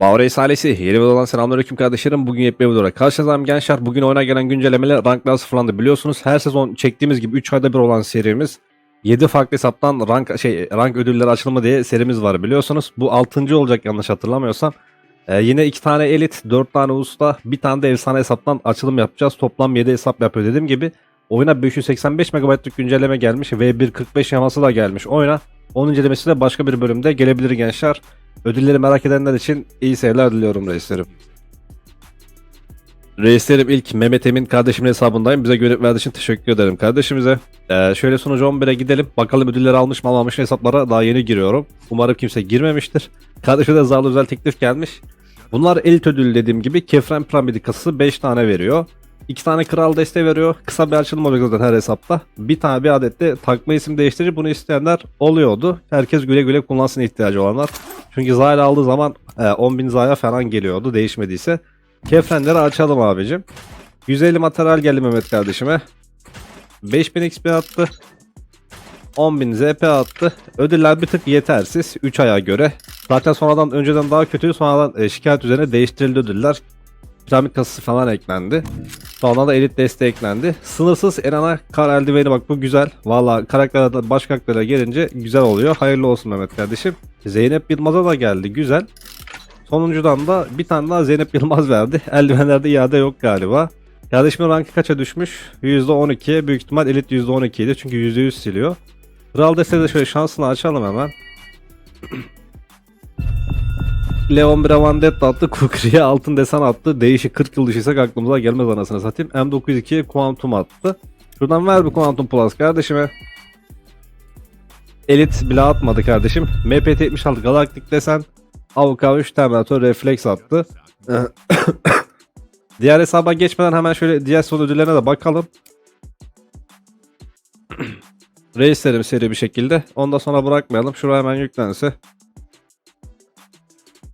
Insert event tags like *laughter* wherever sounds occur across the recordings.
Bavreys ailesi yeni videodan selamünaleyküm kardeşlerim. Bugün yepyeni videoda karşınızdayım gençler. Bugün oyuna gelen güncellemeler ranklar sıfırlandı biliyorsunuz. Her sezon çektiğimiz gibi 3 ayda bir olan serimiz 7 farklı hesaptan rank şey rank ödülleri açılımı diye serimiz var biliyorsunuz. Bu 6. olacak yanlış hatırlamıyorsam. Ee, yine 2 tane elit, 4 tane usta, bir tane de efsane hesaptan açılım yapacağız. Toplam 7 hesap yapıyor dediğim gibi. Oyuna 585 MB'lık güncelleme gelmiş. V1.45 yaması da gelmiş oyuna. Onun incelemesi de başka bir bölümde gelebilir gençler. Ödülleri merak edenler için iyi seyirler diliyorum reislerim. Reislerim ilk Mehmet Emin kardeşimin hesabındayım. Bize görev verdiği için teşekkür ederim kardeşimize. Ee, şöyle sunucu 11'e gidelim. Bakalım ödülleri almış mı almamış mı hesaplara daha yeni giriyorum. Umarım kimse girmemiştir. Kardeşime de zarlı özel teklif gelmiş. Bunlar elit ödül dediğim gibi Kefren Piramidi kasası 5 tane veriyor. 2 tane kral deste veriyor. Kısa bir açılım olacak zaten her hesapta. Bir tane bir adet de takma isim değiştirici bunu isteyenler oluyordu. Herkes güle güle kullansın ihtiyacı olanlar. Çünkü Zayla aldığı zaman e, 10.000 Zaya falan geliyordu değişmediyse. Kefrenleri açalım abicim. 150 materyal geldi Mehmet kardeşime. 5000 XP attı. 10.000 ZP attı. Ödüller bir tık yetersiz 3 aya göre. Zaten sonradan önceden daha kötü sonradan e, şikayet üzerine değiştirildi ödüller. Piramit kasası falan eklendi. Sonra da elit desteği eklendi. Sınırsız Erana kar eldiveni bak bu güzel. Valla karakterler baş karakterlere gelince güzel oluyor. Hayırlı olsun Mehmet kardeşim. Zeynep Yılmaz'a da geldi güzel. Sonuncudan da bir tane daha Zeynep Yılmaz verdi. *laughs* Eldivenlerde iade yok galiba. Kardeşimin rankı kaça düşmüş? %12. Büyük ihtimal elit %12 idi çünkü %100 siliyor. Kral desteği de şöyle şansını açalım hemen. Leon bir Vendetta attı. *laughs* Kukri'ye altın desen attı. Değişik 40 yıl düşürsek aklımıza gelmez anasını satayım. M902'ye Quantum attı. Şuradan ver bir Quantum Plus kardeşime. Elit bile atmadı kardeşim. MPT-76 Galaktik desen. Avuka 3 Terminator Reflex attı. *laughs* Diğer hesaba geçmeden hemen şöyle diğer son ödüllerine de bakalım. *clears throat* Reislerim seri bir şekilde. Ondan sonra bırakmayalım. Şuraya hemen yüklense.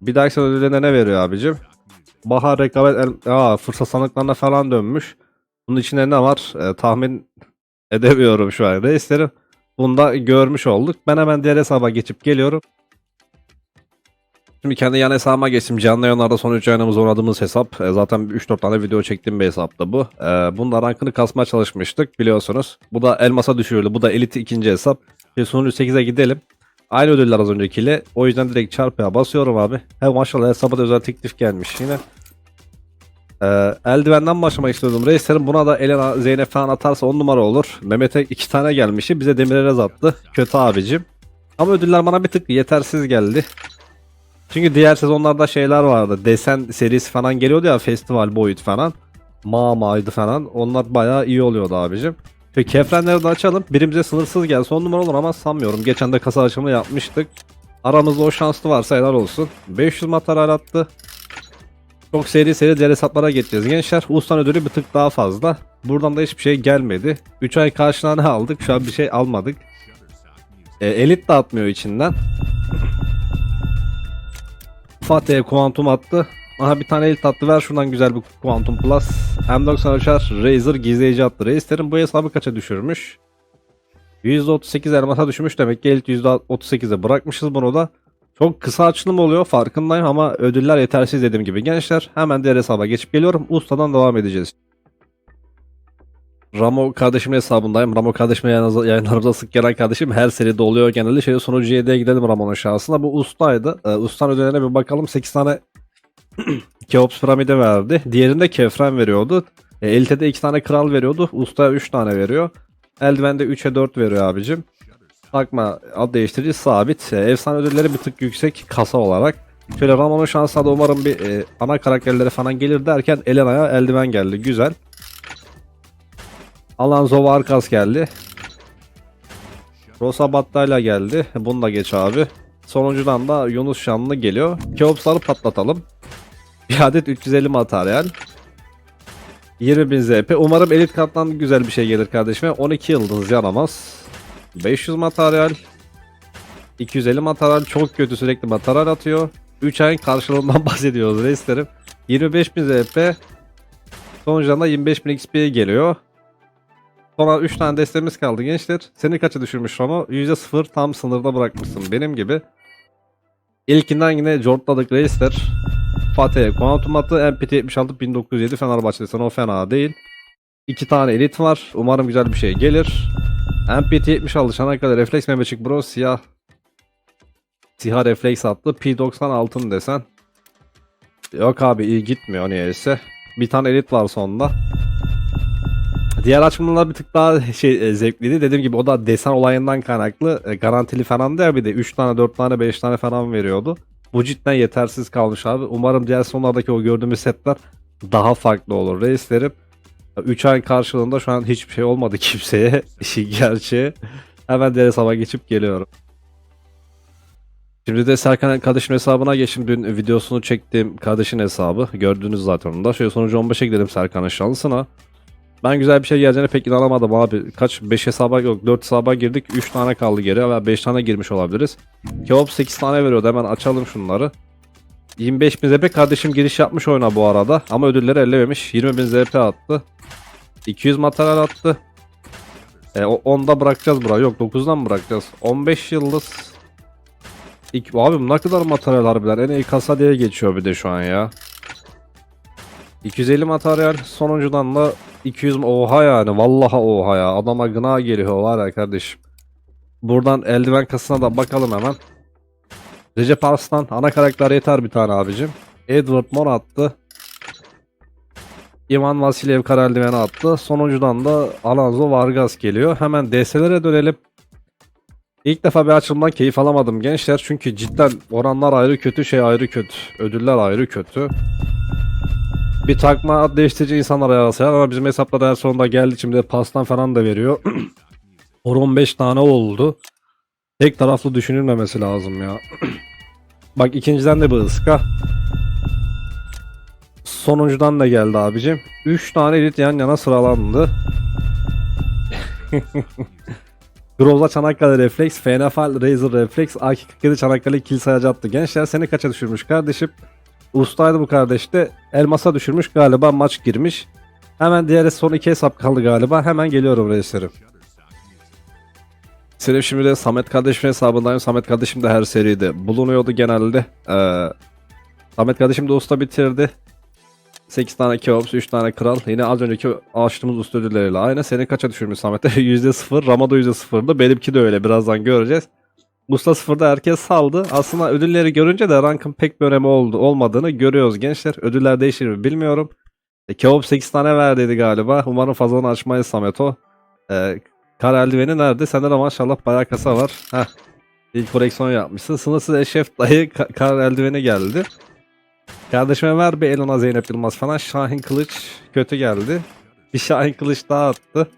Bir dahaki sene ödüllerine ne veriyor abicim? Bahar rekabet Aa, fırsat sandıklarına falan dönmüş. Bunun içinde ne var? Ee, tahmin edemiyorum şu an. Reislerim bunu da görmüş olduk. Ben hemen diğer hesaba geçip geliyorum. Şimdi kendi yan hesabıma geçtim. Canlı yayınlarda son 3 yayınımız oynadığımız hesap. E, zaten 3-4 tane video çektiğim bir hesaptı bu. E, bunda rankını kasmaya çalışmıştık biliyorsunuz. Bu da elmasa düşürüldü. Bu da elit ikinci hesap. Şimdi sonucu 8'e gidelim. Aynı ödüller az öncekiyle. O yüzden direkt çarpıya basıyorum abi. He maşallah hesaba da özel teklif gelmiş yine. Ee, eldivenden başlamak istiyordum. Reislerim buna da Elena Zeynep falan atarsa 10 numara olur. Mehmet'e 2 tane gelmişti. Bize Demirerez attı. Kötü abicim. Ama ödüller bana bir tık yetersiz geldi. Çünkü diğer sezonlarda şeyler vardı. Desen serisi falan geliyordu ya festival boyut falan. Mama'ydı falan. Onlar bayağı iyi oluyordu abicim. Ve kefrenleri de açalım. Birimize sınırsız gelse 10 numara olur ama sanmıyorum. Geçen de kasa açımı yapmıştık. Aramızda o şanslı varsa helal olsun. 500 materyal attı. Çok seri seri diğer hesaplara geçeceğiz gençler. Ulustan ödülü bir tık daha fazla. Buradan da hiçbir şey gelmedi. 3 ay karşılığına aldık. Şu an bir şey almadık. E, elit de atmıyor içinden. Fatih'e kuantum attı. Aha bir tane elit attı ver şuradan güzel bir kuantum plus. M93'er Razer gizleyici attı. Reislerin bu hesabı kaça düşürmüş? %38 elmasa düşmüş demek ki elit %38'e bırakmışız bunu da. Çok kısa açılım oluyor farkındayım ama ödüller yetersiz dediğim gibi. Gençler hemen diğer hesaba geçip geliyorum. Ustadan devam edeceğiz. Ramo kardeşimin hesabındayım. Ramo kardeşime yayınlarımıza, sık gelen kardeşim her seride oluyor genelde. Şöyle sonucu 7'ye gidelim Ramo'nun şansına. Bu ustaydı. Ee, ustan ödüllerine bir bakalım. 8 tane *clears throat* Keops piramide verdi. Diğerinde Kefren veriyordu. E, Elite'de 2 tane kral veriyordu. Usta 3 tane veriyor. Eldiven'de 3'e 4 veriyor abicim. Takma ad değiştirici sabit. E, efsane ödülleri bir tık yüksek kasa olarak. Şöyle Ramon'un şansına da umarım bir e, ana karakterleri falan gelir derken Elena'ya eldiven geldi. Güzel. Alonso Vargas geldi. Rosa Battayla geldi. Bunu da geç abi. Sonuncudan da Yunus Şanlı geliyor. Keops'ları patlatalım. Bir adet 350 materyal. 20.000 ZP. Umarım elit kattan güzel bir şey gelir kardeşime. 12 yıldız yanamaz. 500 materyal. 250 materyal çok kötü sürekli materyal atıyor. 3 ayın karşılığından *laughs* bahsediyoruz reislerim. 25.000 ZP. Sonucudan da 25.000 XP'ye geliyor. Sonra 3 tane destemiz kaldı gençler. Seni kaça düşürmüş Romo? %0 tam sınırda bırakmışsın benim gibi. İlkinden yine Jortladık reisler. Fatih Kuantum attı. MPT 76 1907 Fenerbahçe desen o fena değil. İki tane elit var. Umarım güzel bir şey gelir. MPT 76 Çanakkale Reflex Mehmetçik Bro siyah Siyah refleks attı. P90 altın desen. Yok abi iyi gitmiyor niyeyse. Bir tane elit var sonunda. Diğer açılımlar bir tık daha *laughs* şey e, zevkliydi. Dediğim gibi o da desen olayından kaynaklı. E, garantili falan da ya bir de 3 tane 4 tane 5 tane falan veriyordu. Bu cidden yetersiz kalmış abi. Umarım diğer sonlardaki o gördüğümüz setler daha farklı olur reislerim. 3 ay karşılığında şu an hiçbir şey olmadı *laughs* kimseye. İşin gerçeği. Hemen diğer hesaba geçip geliyorum. Şimdi de Serkan kardeşin hesabına geçtim. Dün videosunu çektiğim kardeşin hesabı. Gördünüz zaten onu da. Şöyle sonucu 15'e gidelim Serkan'ın şansına. Ben güzel bir şey geleceğine pek inanamadım abi. Kaç 5 hesaba yok 4 hesaba girdik. 3 tane kaldı geri ve 5 tane girmiş olabiliriz. Kebap 8 tane veriyordu. Hemen açalım şunları. 25 bin ZP kardeşim giriş yapmış oyuna bu arada. Ama ödülleri ellememiş. 20 bin ZP attı. 200 materyal attı. E, o 10'da bırakacağız bura. Yok 9'dan mı bırakacağız? 15 yıldız. İki, abi ne kadar materyal harbiden. En iyi kasa diye geçiyor bir de şu an ya. 250 materyal sonuncudan da 200 oha yani vallahi oha ya adama gına geliyor var ya kardeşim. Buradan eldiven kasasına da bakalım hemen. Recep Arslan ana karakter yeter bir tane abicim. Edward Mor attı. Ivan Vasilyev kara eldiveni attı. Sonuncudan da Alonso Vargas geliyor. Hemen DS'lere dönelim. İlk defa bir açılımdan keyif alamadım gençler. Çünkü cidden oranlar ayrı kötü, şey ayrı kötü. Ödüller ayrı kötü. Bir takma ad değiştirici insanlar arası ama bizim hesapta en sonunda geldi. Şimdi pastan falan da veriyor. *clears throat* Or 15 tane oldu. Tek taraflı düşünülmemesi lazım ya. *clears throat* Bak ikinciden de bir ıska. Sonuncudan da geldi abicim. 3 tane elit yan yana sıralandı. *laughs* Groz'a Çanakkale Reflex, Fenafal Razer Reflex, AK-47 Çanakkale kill sayacı attı. Gençler seni kaça düşürmüş kardeşim? Ustaydı bu kardeş de elmasa düşürmüş galiba maç girmiş. Hemen diğer son iki hesap kaldı galiba. Hemen geliyorum reislerim. Selim şimdi de Samet kardeşimin hesabındayım. Samet kardeşim de her seride bulunuyordu genelde. Ee, Samet kardeşim de usta bitirdi. 8 tane Keops, 3 tane Kral. Yine az önceki açtığımız usta ödülleriyle aynı. Senin kaça düşürmüş Samet'e? %0. Ramada %0'dı. Benimki de öyle. Birazdan göreceğiz. Usta 0'da herkes saldı. Aslında ödülleri görünce de rankın pek bir önemi oldu, olmadığını görüyoruz gençler. Ödüller değişir mi bilmiyorum. E, Keops 8 tane verdiydi galiba. Umarım fazladan açmayız Samet o. E, kar eldiveni nerede? Sende de maşallah bayağı kasa var. Heh. İlk koleksiyon yapmışsın. Sınırsız eşref dayı ka- kar eldiveni geldi. Kardeşime ver bir Elona Zeynep Yılmaz falan. Şahin Kılıç kötü geldi. Bir Şahin Kılıç daha attı.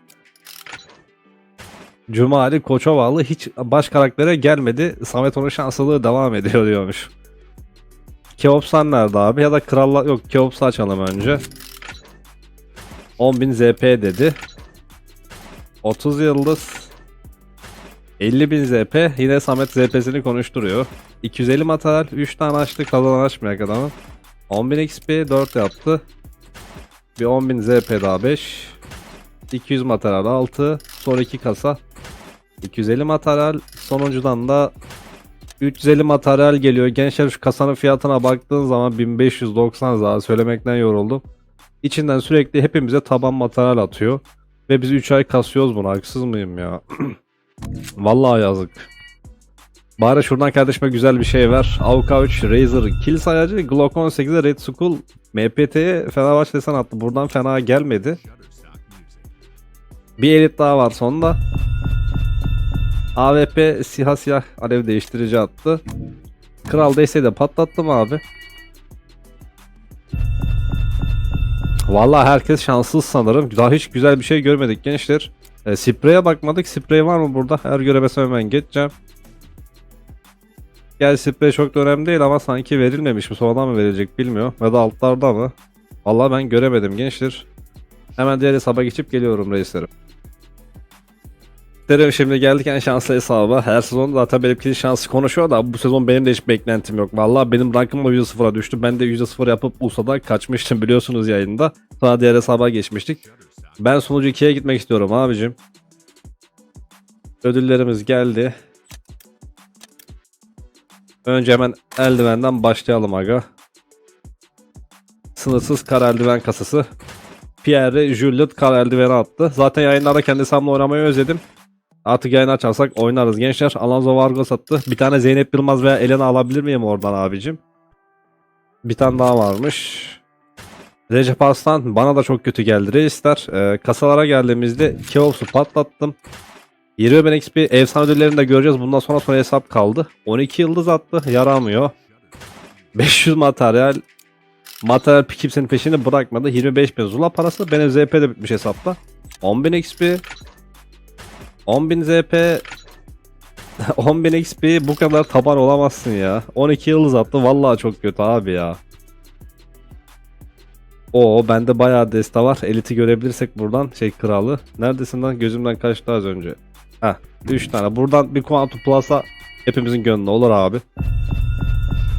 Cumali Koçovalı hiç baş karaktere gelmedi. Samet onun şanslılığı devam ediyor diyormuş. Keopsan nerede abi? Ya da krallar yok Keops'u açalım önce. 10.000 ZP dedi. 30 yıldız. 50.000 ZP. Yine Samet ZP'sini konuşturuyor. 250 materyal. 3 tane açtı. Kalan açmayak adamın. 10.000 XP 4 yaptı. Bir 10.000 ZP daha 5. 200 materyal 6. Sonra 2 kasa. 250 materyal. Sonuncudan da 350 materyal geliyor. Gençler şu kasanın fiyatına baktığın zaman 1590 daha söylemekten yoruldum. İçinden sürekli hepimize taban materyal atıyor. Ve biz 3 ay kasıyoruz bunu. Haksız mıyım ya? *clears throat* Vallahi yazık. Bari şuradan kardeşime güzel bir şey ver. AUK 3 Razer kill sayacı Glock 18'e Red Skull MPT'ye Fenerbahçe desen attı. Buradan fena gelmedi. Bir elit daha var sonunda. AWP siyah siyah alev değiştirici attı. Kral değse de patlattım abi. Vallahi herkes şanssız sanırım. Daha hiç güzel bir şey görmedik gençler. E, spreye bakmadık. Sprey var mı burada? Her göremesem hemen geçeceğim. Gel sprey çok da önemli değil ama sanki verilmemiş mi? Sonradan mı verilecek bilmiyorum. Ya da altlarda mı? Vallahi ben göremedim gençler. Hemen diğer hesaba geçip geliyorum reislerim. Derim şimdi geldik en şanslı hesaba. Her sezon zaten benimkinin şansı konuşuyor da bu sezon benim de hiç beklentim yok. Vallahi benim rankım da %0'a düştü. Ben de %0 yapıp USA'dan kaçmıştım biliyorsunuz yayında. Sonra diğer hesaba geçmiştik. Ben sonucu 2'ye gitmek istiyorum abicim. Ödüllerimiz geldi. Önce hemen eldivenden başlayalım aga. Sınırsız kar eldiven kasası. Pierre Juliet kar eldiveni attı. Zaten yayınlarda kendi hesabımla oynamayı özledim. Artık yayın açarsak oynarız gençler. Alonso Vargas attı. Bir tane Zeynep Yılmaz veya Elena alabilir miyim oradan abicim? Bir tane daha varmış. Recep Arslan bana da çok kötü geldi reisler. Ee, kasalara geldiğimizde Keops'u patlattım. 20 bin XP efsane ödüllerini de göreceğiz. Bundan sonra sonra hesap kaldı. 12 yıldız attı. Yaramıyor. 500 materyal. Materyal kimsenin peşini bırakmadı. 25 bin zula parası. Benim ZP de bitmiş hesapta. 10 bin XP. 10 bin ZP. 10 *laughs* bin XP bu kadar taban olamazsın ya. 12 yıldız attı. Vallahi çok kötü abi ya. O bende bayağı desta var. Eliti görebilirsek buradan şey kralı. Neredesin lan? Gözümden kaçtı az önce. Heh 3 tane. Buradan bir Quantum Plus'a hepimizin gönlü olur abi.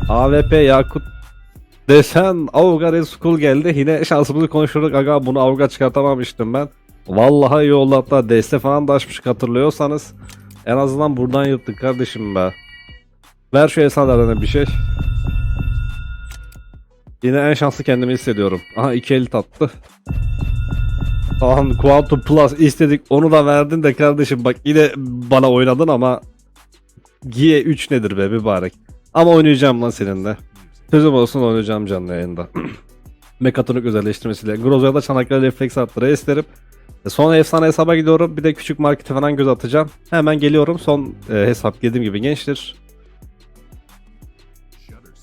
AWP Yakut desen Avga Red Skull geldi. Yine şansımızı konuşurduk. Aga bunu Avga çıkartamamıştım ben. Vallahi iyi oldu hatta deste falan da açmıştık hatırlıyorsanız. En azından buradan yırttık kardeşim be. Ver şu esanlarına bir şey. Yine en şanslı kendimi hissediyorum. Aha iki elit attı. Tamam Quantum Plus istedik onu da verdin de kardeşim bak yine bana oynadın ama Giye 3 nedir be mübarek. Ama oynayacağım lan seninle. Sözüm olsun oynayacağım canlı yayında. *clears throat* Mekatronik özelleştirmesiyle. Grozo'ya da Çanakkale refleks arttırı isterim. E, Sonra efsane hesaba gidiyorum. Bir de küçük markete falan göz atacağım. Hemen geliyorum. Son e, hesap dediğim gibi gençtir.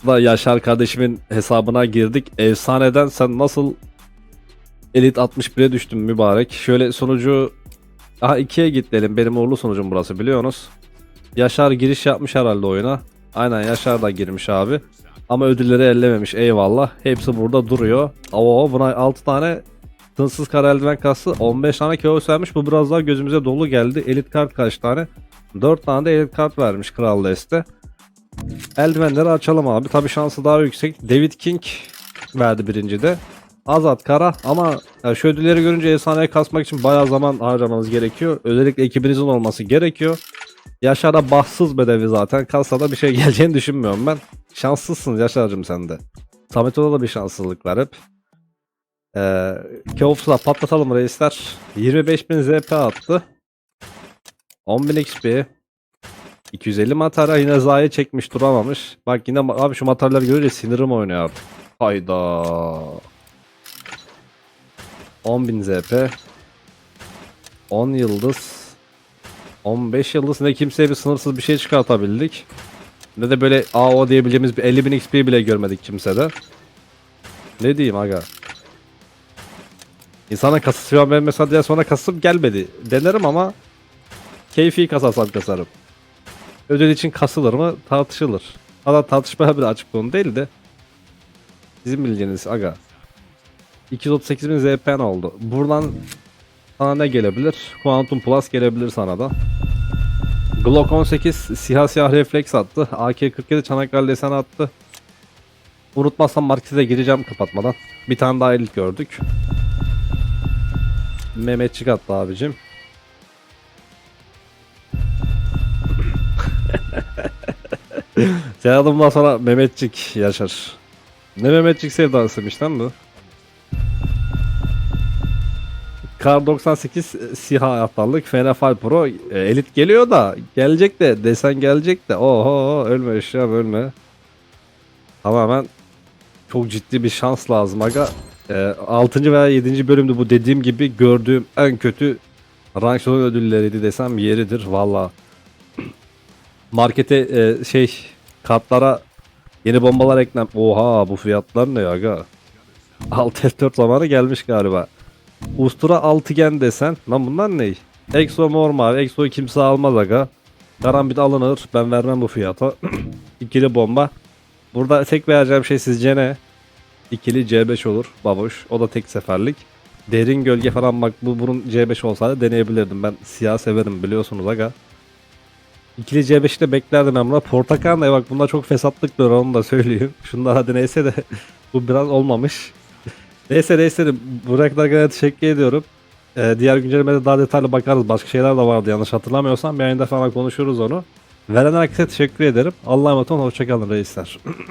Da Yaşar kardeşimin hesabına girdik. Efsaneden sen nasıl Elit 61'e düştün mübarek. Şöyle sonucu Aha 2'ye gidelim. Benim uğurlu sonucum burası biliyorsunuz. Yaşar giriş yapmış herhalde oyuna. Aynen Yaşar da girmiş abi. Ama ödülleri ellememiş eyvallah. Hepsi burada duruyor. Oo buna 6 tane Tınsız kara eldiven kası 15 tane kilo vermiş. Bu biraz daha gözümüze dolu geldi. Elit kart kaç tane? 4 tane de elit kart vermiş Kral Deste. Eldivenleri açalım abi. Tabi şansı daha yüksek. David King verdi birincide. Azat Kara ama ya şu ödülleri görünce efsaneye kasmak için bayağı zaman harcamanız gerekiyor. Özellikle ekibinizin olması gerekiyor. Yaşar'a bahtsız bedevi zaten. Kasada bir şey *laughs* geleceğini düşünmüyorum ben. Şanslısın Yaşar'cım sen de. Samet'e da bir şanslılık var hep. Ee, Keops'la patlatalım reisler. 25.000 ZP attı. 10.000 XP. 250 materyal yine Zaya çekmiş duramamış. Bak yine abi şu materyaller görünce sinirim oynuyor artık. Hayda. 10.000 ZP. 10 yıldız. 15 yıldız ne kimseye bir sınırsız bir şey çıkartabildik. Ne de böyle AO diyebileceğimiz bir 50.000 XP bile görmedik kimsede. Ne diyeyim aga. İnsana kasası ben mesela diye sonra kasım gelmedi. Denerim ama keyfi kasasam kasarım. Ödül için kasılır mı tartışılır. Hatta tartışmaya bile açık konu değil de. Sizin bileceğiniz aga. 238 bin ZPN oldu. Buradan sana ne gelebilir? Quantum Plus gelebilir sana da. Glock 18 siyah siyah refleks attı. AK-47 Çanakkale desen attı. Unutmazsam markete gireceğim kapatmadan. Bir tane daha elit gördük. Mehmetçik attı abicim. *laughs* Sen bundan sonra Mehmetçik yaşar. Ne Mehmetçik sevdasıymış lan bu? Kar 98 e, Siha aptallık Fenafal Pro e, elit geliyor da gelecek de desen gelecek de oho ölme eşyam ölme. Tamamen çok ciddi bir şans lazım aga. E, 6. veya 7. bölümde bu dediğim gibi gördüğüm en kötü rank sonu ödülleriydi desem yeridir valla. Markete e, şey kartlara yeni bombalar eklem. Oha bu fiyatlar ne ya aga? 6 F4 zamanı gelmiş galiba. Ustura altıgen desen. Lan bunlar ne? Exo mor mavi. Exo'yu kimse almaz aga. Karambit alınır. Ben vermem bu fiyata. *clears throat* İkili bomba. Burada tek vereceğim şey sizce ne? İkili C5 olur. Baboş. O da tek seferlik. Derin gölge falan bak bu bunun C5 olsaydı deneyebilirdim. Ben siyah severim biliyorsunuz aga. İkili C5'i de beklerdim ben buna. Portakal da bak bunda çok fesatlık var onu da söyleyeyim. *laughs* Şunlar hadi neyse de *laughs* bu biraz olmamış. *laughs* Neyse neyse Burak Dagan'a teşekkür ediyorum. Ee, diğer güncellemelere daha detaylı bakarız. Başka şeyler de vardı yanlış hatırlamıyorsam. Bir ayında falan konuşuruz onu. Veren herkese teşekkür ederim. Allah'a emanet olun. Hoşçakalın reisler. *clears throat*